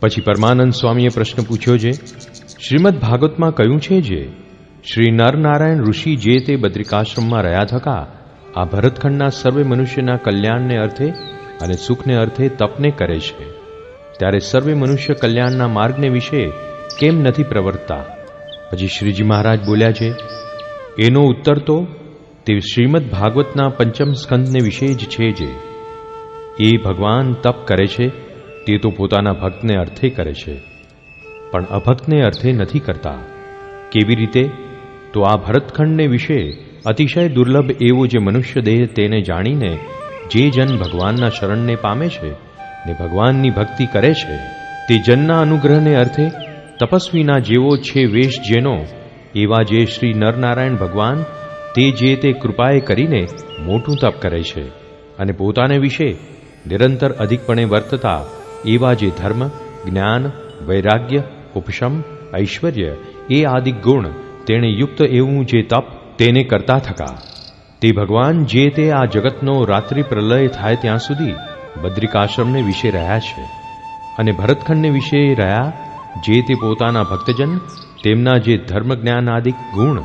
પછી પરમાનંદ સ્વામીએ પ્રશ્ન પૂછ્યો છે, શ્રીમદ ભાગવતમાં કહ્યું છે જે? શ્રી નરનારાયણ ઋષિ જે તે બદ્રિકાશ્રમમાં રહ્યા થકા? આ ભરતખંડના સર્વે મનુષ્યના કલ્યાણને અર્થે અને સુખને અર્થે તપને કરે છે. ત્યારે સર્વે મનુષ્ય કલ્યાણના માર્ગને વિશે કેમ નથી પ્રવર્તતા? પછી શ્રીજી મહારાજ બોલ્યા છે, એનો ઉત્તર તો તે શ્રીમદ ભાગવતના પંચમ સ્કંદને વિશે જ છે જે. એ ભગવાન તપ કરે છે તે તો પોતાના ભક્તને અર્થે કરે છે. પણ અભક્તને અર્થે નથી કરતા. કેવી રીતે? તો આ ભરતખંડને વિશે અતિશય દુર્લભ એવો જે મનુષ્ય દેહ તેને જાણીને જે જન ભગવાનના શરણને પામે છે ને ભગવાનની ભક્તિ કરે છે, તે જનના અનુગ્રહને અર્થે તપસ્વીના જેવો છે વેશ જેનો એવા જે શ્રી નરનારાયણ ભગવાન તે જે તે કૃપાએ કરીને મોટું તપ કરે છે અને પોતાને વિશે નિરંતર અધિકપણે વર્તતા એવા જે ધર્મ, જ્ઞાન, વૈરાગ્ય, ઉપશમ, ઐશ્વર્ય, એ આદિ ગુણ તેણે યુક્ત એવું જે તપ તેને કરતા થકા. તે ભગવાન જે તે આ જગતનો રાત્રિ પ્રલય થાય ત્યાં સુધી બદ્રિકાશ્રમને વિશે રહ્યા છે અને ભરતખંડને વિશે રહ્યા જે તે પોતાના ભક્તજન, તેમના જે ધર્મ આદિ ગુણ,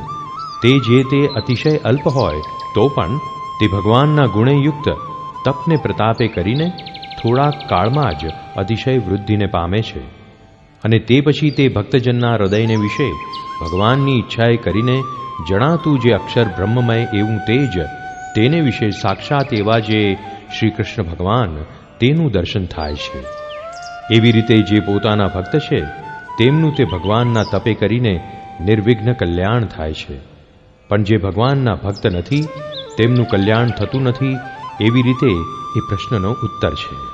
તે જે તે અતિશય અલ્પ હોય તો પણ તે ભગવાનના ગુણે યુક્ત તપને પ્રતાપે કરીને થોડા કાળમાં જ અતિશય વૃદ્ધિને પામે છે. અને તે પછી તે ભક્તજનના હૃદયને વિશે ભગવાનની ઈચ્છાએ કરીને જણાતું જે અક્ષર બ્રહ્મમય એવું તેજ તેને વિશે સાક્ષાત એવા જે શ્રી કૃષ્ણ ભગવાન તેનું દર્શન થાય છે. એવી રીતે જે પોતાના ભક્ત છે, તેમનું તે ભગવાનના તપે કરીને નિર્વિઘ્ન કલ્યાણ થાય છે. પણ જે ભગવાનના ભક્ત નથી, તેમનું કલ્યાણ થતું નથી, એવી રીતે એ પ્રશ્નનો ઉત્તર છે.